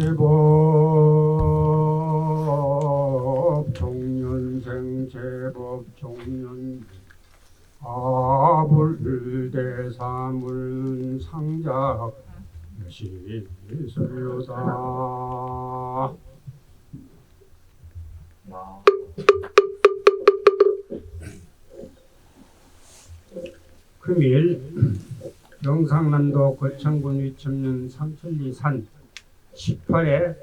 제법 종년생 제법 종년 아불대사물 상작 시설요다 금일 영상남도 거창군 위천면 삼천리 산 18회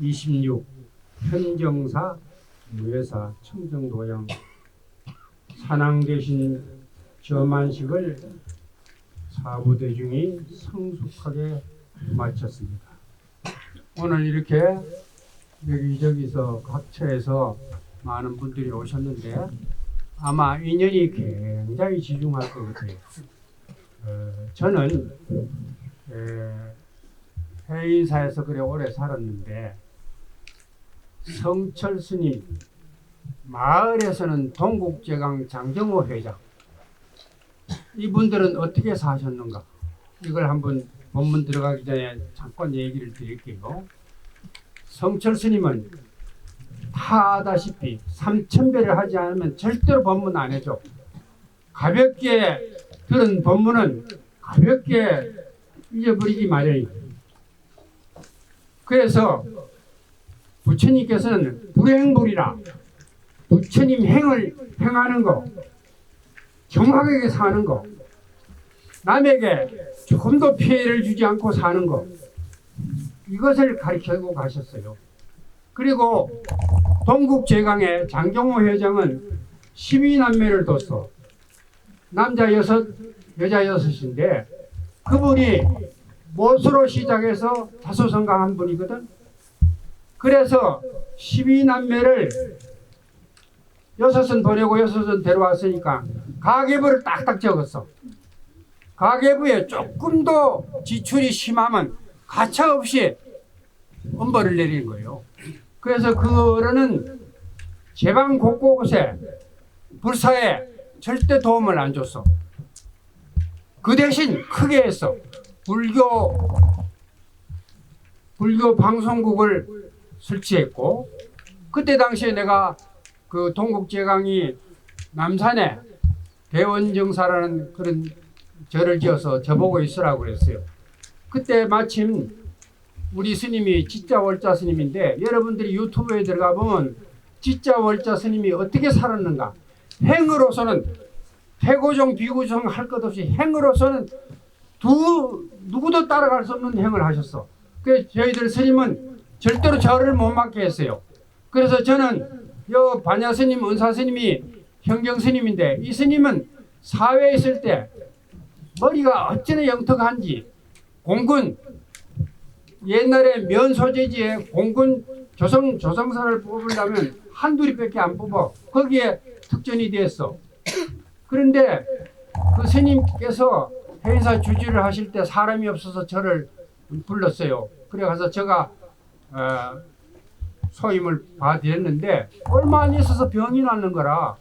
26 현정사 무예사 청정도양 산항대신 저만식을 사부대중이 성숙하게 마쳤습니다. 오늘 이렇게 여기저기서 각처에서 많은 분들이 오셨는데 아마 인연이 굉장히 지중할 것 같아요. 어, 저는 에, 해인사에서 그래 오래 살았는데 성철 스님 마을에서는 동국제강 장정호 회장 이분들은 어떻게 사셨는가 이걸 한번 본문 들어가기 전에 잠깐 얘기를 드릴게요. 성철 스님은 다 아다시피 삼천배를 하지 않으면 절대로 법문 안 해줘. 가볍게 들은 법문은 가볍게 잊어버리기 마련이. 그래서 부처님께서는 불행불이라 부처님 행을 행하는 거, 정확하게 사는 거, 남에게 조금도 피해를 주지 않고 사는 거, 이것을 가르치고 가셨어요. 그리고 동국제강의 장정호 회장은 12남매를 뒀어. 남자 여섯, 여자 여섯인데 그분이 못으로 시작해서 다소 성강한 분이거든. 그래서 12남매를 여섯은 보내고 여섯은 데려왔으니까 가계부를 딱딱 적었어. 가계부에 조금 더 지출이 심하면 가차없이 엄벌을 내리는 거예요. 그래서 그거는 제방 곳곳에 불사에 절대 도움을 안 줬어. 그 대신 크게 했어. 불교 불교 방송국을 설치했고 그때 당시에 내가 그 동국제강이 남산에 대원정사라는 그런 절을 지어서 저보고 있으라고 그랬어요. 그때 마침 우리 스님이 지자 월자 스님인데 여러분들이 유튜브에 들어가 보면 지자 월자 스님이 어떻게 살았는가 행으로서는 태고종 비고종 할 것 없이 행으로서는 두 누구도 따라갈 수 없는 행을 하셨어. 그래서 저희들 스님은 절대로 저를 못 맡게 했어요. 그래서 저는 요 반야 스님, 은사 스님이 현경 스님인데 이 스님은 사회에 있을 때 머리가 어찌나 영특한지 공군 옛날에 면 소재지에 공군 조성 조성사를 뽑으려면 한둘이밖에 안 뽑아 거기에 특전이 됐어. 그런데 그 스님께서 행사 주지를 하실 때 사람이 없어서 저를 불렀어요. 그래 가서 제가 어, 소임을 봐드렸는데 얼마 안 있어서 병이 났는 거라.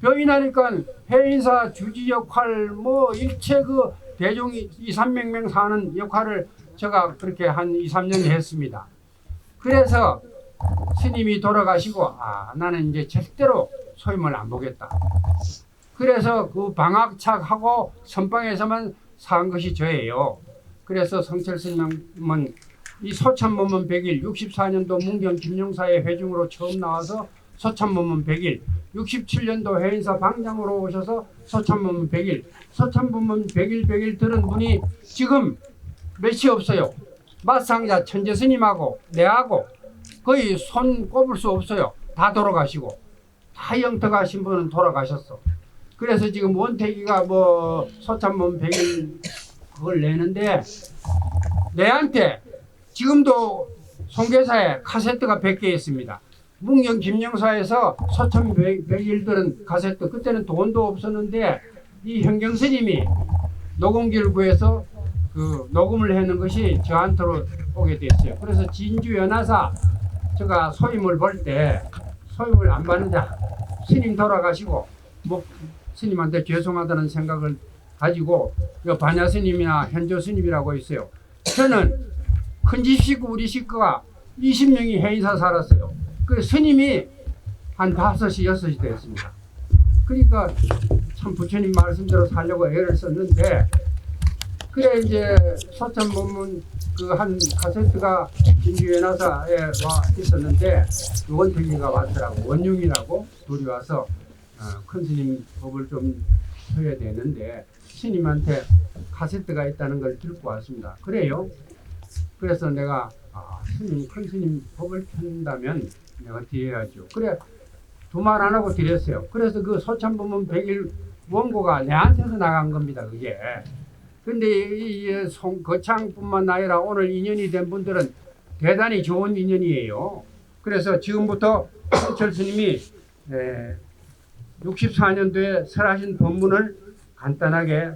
병이 나니까 해인사 주지 역할 뭐 일체 그 대중이 2, 300명 사는 역할을 제가 그렇게 한 2, 3년 했습니다. 그래서 스님이 돌아가시고 아 나는 이제 절대로 소임을 안 보겠다. 그래서 그 방학착하고 선방에서만 산 것이 저예요. 그래서 성철 스님은 이 소참법문 100일 64년도 문경 김영사의 회중으로 처음 나와서 소참법문 100일 67년도 해인사 방장으로 오셔서 소참법문 100일 소참법문 100일 100일 들은 분이 지금 몇이 없어요. 마상자 천재 스님하고 내하고 거의 손 꼽을 수 없어요. 다 돌아가시고 다 영특하신 분은 돌아가셨어. 그래서 지금 원태기가 뭐 소참문 100일 그걸 내는데 내한테 지금도 송계사에 카세트가 100개 있습니다. 문경 김영사에서 소참 100일들은 카세트 그때는 돈도 없었는데 이 현경 스님이 구해서 그 녹음을 하는 것이 저한테로 오게 됐어요. 그래서 진주 연화사 제가 소임을 볼 때 소임을 안 받는데 스님 돌아가시고 뭐 스님한테 죄송하다는 생각을 가지고 요 반야 스님이나 현조 스님이라고 있어요. 저는 큰 집 식구 우리 식구가 20명이 해인사 살았어요. 그 스님이 한 다섯이 여섯이 됐습니다. 그러니까 참 부처님 말씀대로 살려고 애를 썼는데 그래 이제 소참 본문 그 한 카세트가 진주 연화사에 와 있었는데 그 원택이가 왔더라고 원흉이라고 둘이 와서 어, 큰 스님 법을 좀 해야 되는데 스님한테 카세트가 있다는 걸 듣고 왔습니다. 그래요? 그래서 내가 아, 스님 큰 스님 법을 편다면 내가 드려야죠. 그래 두 말 안 하고 드렸어요. 그래서 그 소참법문 100일 원고가 내한테서 나간 겁니다. 그게. 근데 이, 이 송, 거창뿐만 아니라 오늘 인연이 된 분들은 대단히 좋은 인연이에요. 그래서 지금부터 철 스님이 에, 64년도에 설하신 법문을 간단하게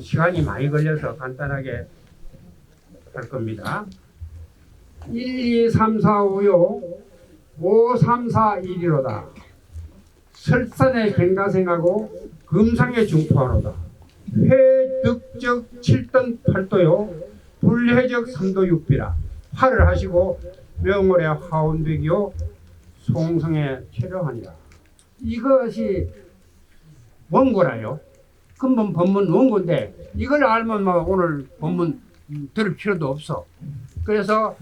시간이 많이 걸려서 간단하게 할 겁니다. 1, 2, 3, 4, 5요. 5, 3, 4, 1이로다. 설산의 갱가생하고 금상의 중포하로다. 회득적 7등 8도요. 불회적 3도 6비라. 화를 하시고 명월의 화운백이요. 송성에 체려하니라. 이것이 원고라요. 근본 법문 원고인데 이걸 알면 뭐 오늘 법문 음, 들을 필요도 없어. 그래서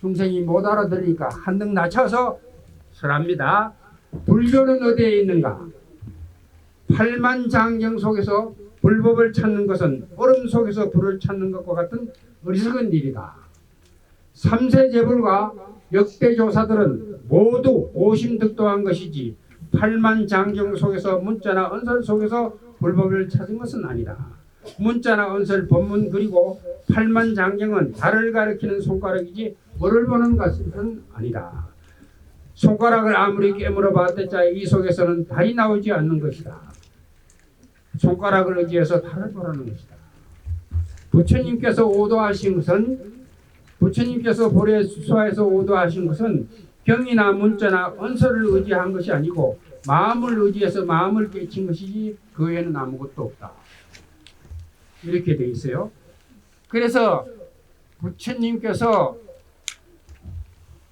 중생이 못 알아들으니까 한등 낮춰서 설합니다. 불교는 어디에 있는가? 팔만장경 속에서 불법을 찾는 것은 얼음 속에서 불을 찾는 것과 같은 어리석은 일이다. 삼세 재불과 역대 조사들은 모두 오심득도한 것이지 팔만 장경 속에서 문자나 언설 속에서 불법을 찾은 것은 아니다. 문자나 언설 법문 그리고 팔만 장경은 달을 가리키는 손가락이지 뭐를 보는 것은 아니다. 손가락을 아무리 깨물어 봤대자 이 속에서는 달이 나오지 않는 것이다. 손가락을 의지해서 달을 보라는 것이다. 부처님께서 오도하신 것은 부처님께서 보례 수화에서 오도하신 것은 경이나 문자나 언설을 의지한 것이 아니고 마음을 의지해서 마음을 깨친 것이지 그 외에는 아무것도 없다. 이렇게 돼 있어요. 그래서 부처님께서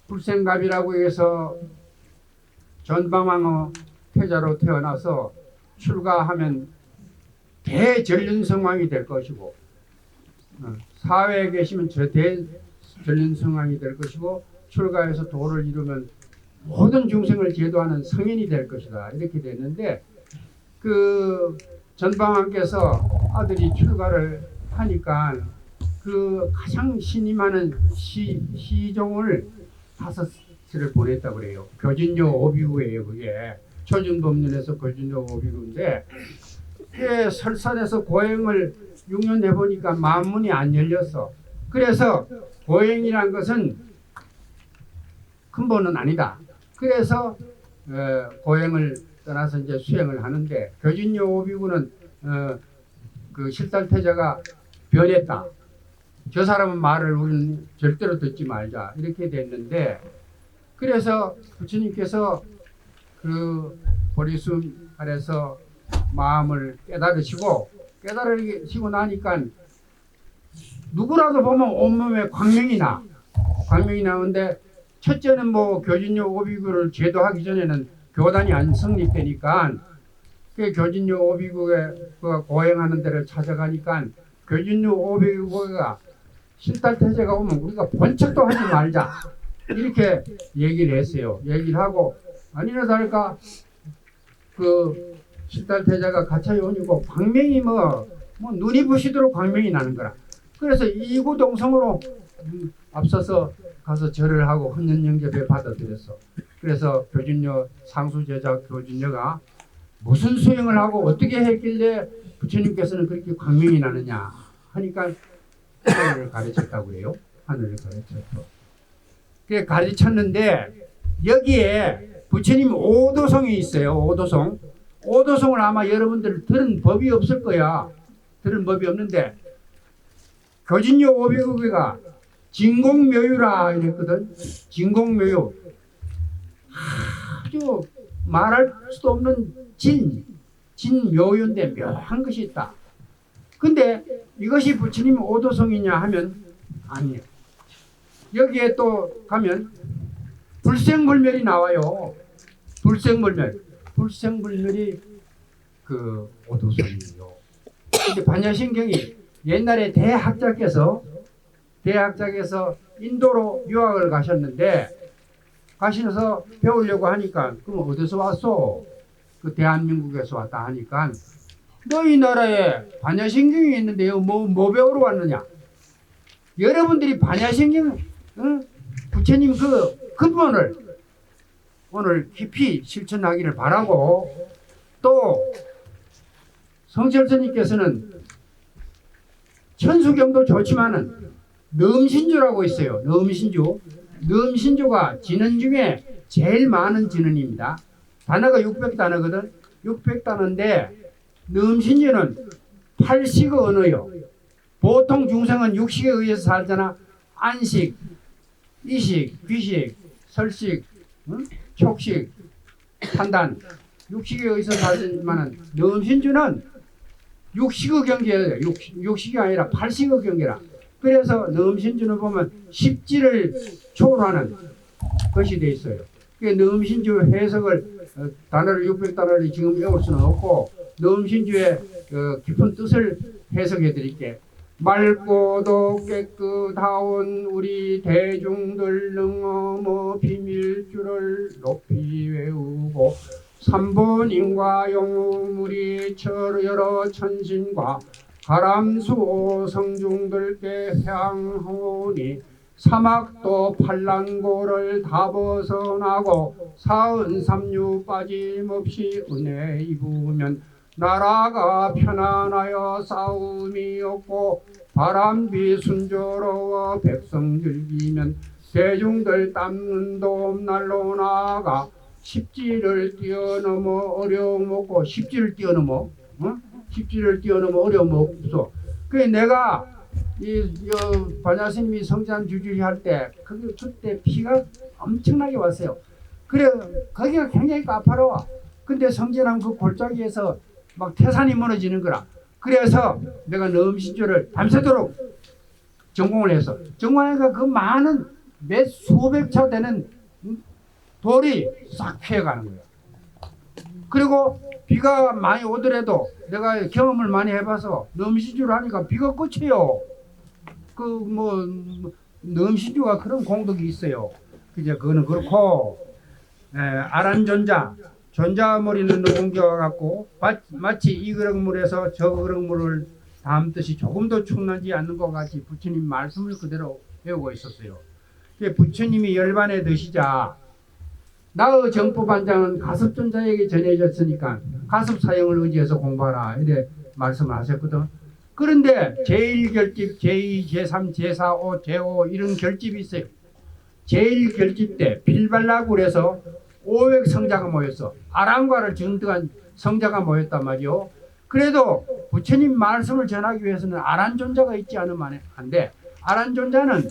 불생갑이라고 해서 전방왕후 태자로 태어나서 출가하면 대전륜성왕이 될 것이고 어, 사회에 계시면 저 대전륜성왕이 될 것이고 출가해서 도를 이루면 모든 중생을 제도하는 성인이 될 것이다 이렇게 됐는데 그 전방왕께서 아들이 출가를 하니까 그 가장 신임하는 시, 시종을 다섯을 보냈다고 그래요. 교진요 오비구예요 그게. 초준법륜에서 교진요 오비구인데 그 설산에서 고행을 6년 해보니까 만문이 안 열렸어. 그래서 고행이란 것은 근본은 아니다. 그래서 어, 고행을 떠나서 이제 수행을 하는데 교진요 오비구는 어, 그 실달태자가 변했다. 저 사람은 말을 우리는 절대로 듣지 말자 이렇게 됐는데 그래서 부처님께서 그 보리숨 아래서 마음을 깨달으시고 깨달으시고 나니까 누구라도 보면 온몸에 광명이 나 광명이 나오는데 첫째는 뭐 교진요 오비구를 제도하기 전에는 교단이 안 성립되니까 그 교진요 오비구에 그 고행하는 데를 찾아가니까 교진요 오비구가 실달태제가 오면 우리가 번쩍도 하지 말자 이렇게 얘기를 했어요. 얘기를 하고 아니나 다를까 그 실달태자가 가차이 오니고 광명이 뭐, 뭐 눈이 부시도록 광명이 나는 거라. 그래서 이구동성으로 음, 앞서서 가서 절을 하고 헌연영접에 받아들였어. 그래서 교진녀 상수 제자 교진녀가 무슨 수행을 하고 어떻게 했길래 부처님께서는 그렇게 광명이 나느냐 하니까 하늘을 가르쳤다고 해요. 하늘을 가르쳤어. 그 가르쳤는데 여기에 부처님 오도성이 있어요. 오도성. 오도성을 아마 여러분들 들은 법이 없을 거야. 들은 법이 없는데 교진요 오비국이가 진공묘유라 이랬거든. 진공묘유. 아주 말할 수도 없는 진, 진묘유인데 묘한 것이 있다. 근데 이것이 부처님 오도성이냐 하면 아니에요. 여기에 또 가면 불생불멸이 나와요. 불생불멸. 불생불멸이 그 오도선이요. 근데 반야신경이 옛날에 대학자께서 대학자께서 인도로 유학을 가셨는데 가셔서 배우려고 하니까 그럼 어디서 왔어? 그 대한민국에서 왔다 하니까 너희 나라에 반야신경이 있는데 뭐, 뭐 배우러 왔느냐? 여러분들이 반야신경 응? 부처님 그 근본을 오늘 깊이 실천하기를 바라고 또 성철스님께서는 천수경도 좋지만은 넘신주라고 있어요. 넘신주. 넘신주가 진언 중에 제일 많은 진언입니다. 단어가 600단어거든. 600단어인데 넘신주는 팔식의 언어요. 보통 중생은 육식에 의해서 살잖아. 안식, 이식, 귀식, 설식, 응? 촉식, 판단. 육식에 의해서 살지만은 넘신주는 육식의 경계예요. 육, 육식이 아니라 팔식의 경계라. 그래서 넘신주는 보면 십지를 초월하는 것이 돼 있어요. 그 넘신주 해석을 어, 단어를 600단어를 지금 외울 수는 없고 넘신주의 어, 깊은 뜻을 해석해 드릴게. 맑고도 깨끗하온 우리 대중들 능어머 비밀주를 높이 외우고 삼본인과 영우물이 철 여러 천신과 가람수 성중들께 향하오니 사막도 팔란고를 다 벗어나고 사은 삼류 빠짐없이 은혜 입으면 나라가 편안하여 싸움이 없고 바람비 순조로워 백성 즐기면 대중들 땀는 돔 날로 나가 십지를 뛰어넘어 어려움 없고 십지를 뛰어넘어 어? 십지를 뛰어넘어 어려움 없어. 그래 내가 이, 이 반야스님이 성장 주주리 할때 그게 그때 피가 엄청나게 왔어요. 그래 거기가 굉장히 까파로워. 근데 성전한 그 골짜기에서 막 태산이 무너지는 거라. 그래서 내가 넘신주를 밤새도록 전공을 해서 전공하니까 그 많은 몇 수백 차 되는 돌이 싹 피해가는 거예요. 그리고 비가 많이 오더라도 내가 경험을 많이 해봐서 넘신주를 하니까 비가 그쳐요. 그 뭐 넘신주가 그런 공덕이 있어요. 그제 그거는 그렇고 에, 아란존자 존자머리는 옮겨와 갖고 마치 이 그릇물에서 저 그릇물을 담듯이 조금도 충나지 않는 것 같이 부처님 말씀을 그대로 배우고 있었어요. 부처님이 열반에 드시자 나의 정법반장은 가섭존자에게 전해졌으니까 가섭 사형을 의지해서 공부하라 이래 말씀을 하셨거든. 그런데 제1결집, 제2, 제3, 제4, 5, 제5 이런 결집이 있어요. 제1결집 때 빌발라굴에서 500 성자가 모였어. 아랑과를 증득한 성자가 모였단 말이요. 그래도 부처님 말씀을 전하기 위해서는 아란존자가 있지 않으면 안 돼. 아란존자는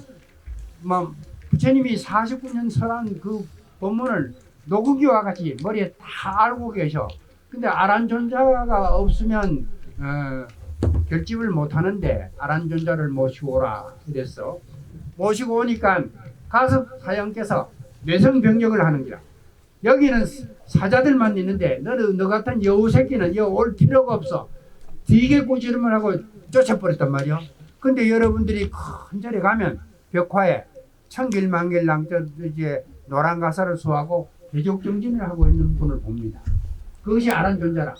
뭐 부처님이 49년 설한 그 법문을 녹음기와 같이 머리에 다 알고 계셔. 근데 아란존자가 없으면 어, 결집을 못 하는데 아란존자를 모시고 오라 이랬어. 모시고 오니까 가섭 사형께서 뇌성 병력을 하는 기라. 여기는 사자들만 있는데 너는 너 같은 여우 새끼는 여기 올 필요가 없어. 되게 꼬지름을 하고 쫓아버렸단 말이야. 근데 여러분들이 큰 절에 가면 벽화에 천길만길랑 저 이제 노란 가사를 수하고 대적 정진을 하고 있는 분을 봅니다. 그것이 아란 존자라.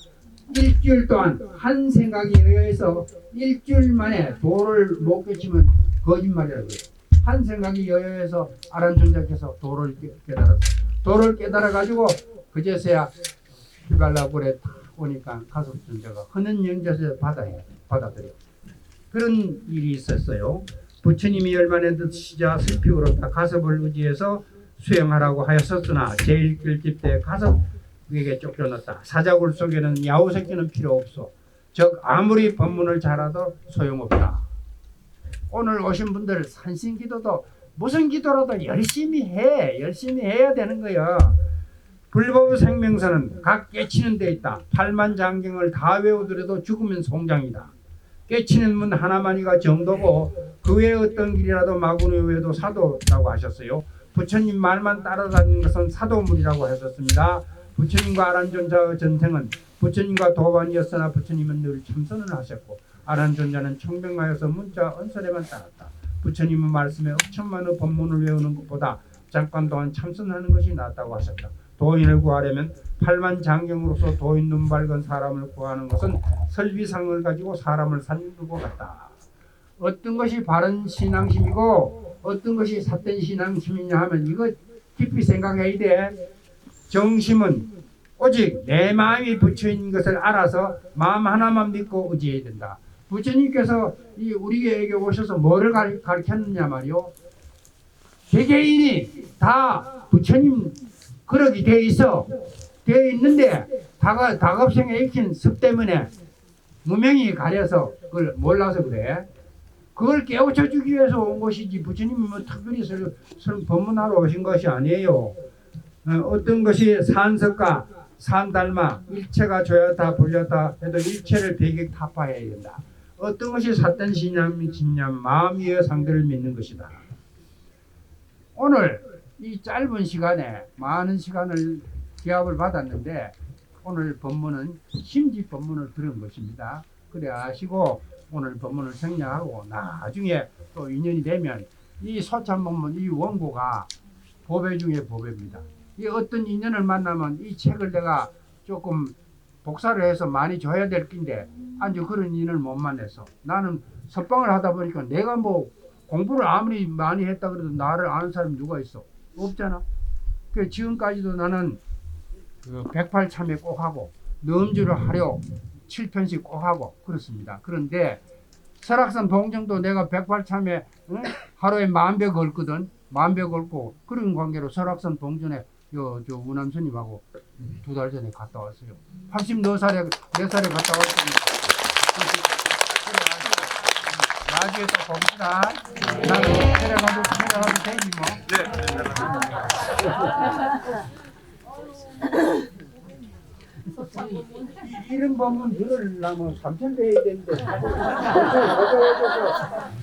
일주일 동안 한 생각에 의해서 일주일 만에 도를 못 깨치면 거짓말이라고 해요. 한 생각이 여여해서 아란 존자께서 도를 깨- 깨달았어요. 도를 깨달아 가지고 그제서야 휘발라굴에 딱 오니까 가섭존자가 흐는 영자세 받아 받아들여. 그런 일이 있었어요. 부처님이 열반에 드시자 슬피우로다 가섭을 의지해서 수행하라고 하였었으나 제1결집 때 가섭에게 쫓겨났다. 사자굴 속에는 야후 새끼는 필요 없어. 즉 아무리 법문을 잘하도 소용없다. 오늘 오신 분들 산신 기도도 무슨 기도라도 열심히 해. 열심히 해야 되는 거야. 불법 생명선은 각 깨치는 데 있다. 팔만 장경을 다 외우더라도 죽으면 송장이다. 깨치는 문 하나만이가 정도고 그 외에 어떤 길이라도 마구니 외에도 사도라고 하셨어요. 부처님 말만 따라다니는 것은 사도물이라고 하셨습니다. 부처님과 아란존자의 전생은 부처님과 도반이었으나 부처님은 늘 참선을 하셨고 아란존자는 청명하여서 문자 언설에만 따랐다. 부처님의 말씀에 억천만의 법문을 외우는 것보다 잠깐 동안 참선하는 것이 낫다고 하셨다. 도인을 구하려면 팔만 장경으로서 도인 눈 밝은 사람을 구하는 것은 설비상을 가지고 사람을 살리는 것 같다. 어떤 것이 바른 신앙심이고 어떤 것이 삿된 신앙심이냐 하면 이거 깊이 생각해야 돼. 정심은 오직 내 마음이 부처인 것을 알아서 마음 하나만 믿고 의지해야 된다. 부처님께서 이 우리에게 오셔서 뭐를 가르- 가르쳤느냐 말이요. 개개인이 다 부처님 그러기 돼 있어. 돼 있는데 다가 다급생에 익힌 습 때문에 무명이 가려서 그걸 몰라서 그래. 그걸 깨우쳐 주기 위해서 온 것이지 부처님이 뭐 특별히 설, 설 법문하러 오신 것이 아니에요. 어, 어떤 것이 산석과 산달마 일체가 조였다 불렸다 해도 일체를 배격 타파해야 된다. 어떤 것이 삿된 신념, 신념 마음 위의 상대를 믿는 것이다. 오늘 이 짧은 시간에 많은 시간을 기합을 받았는데 오늘 법문은 심지 법문을 들은 것입니다. 그래 아시고 오늘 법문을 생략하고 나중에 또 인연이 되면 이 소참 법문 이 원고가 보배 중에 보배입니다. 이 어떤 인연을 만나면 이 책을 내가 조금 복사를 해서 많이 줘야 될 낀데 아주 그런 인연을 못 만나서 나는 선방을 하다 보니까 내가 뭐 공부를 아무리 많이 했다 그래도 나를 아는 사람이 누가 있어? 없잖아. 그 지금까지도 나는 그 108참회 꼭 하고 넘주를 하려 7편씩 꼭 하고 그렇습니다. 그런데 설악산 봉정도 내가 108참회 응? 하루에 만배 걸거든. 만배 걸고 그런 관계로 설악산 봉전에 요저 우남 스님하고 두 달 전에 갔다 왔어요. 84살에 4살에 갔다 왔습니다. 나중에 또 봅시다. 나는 체력하고 체력하고 되지 뭐. 이- 이런 법문 들으려면 3천 배 해야 되는데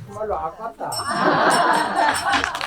정말로 아깝다.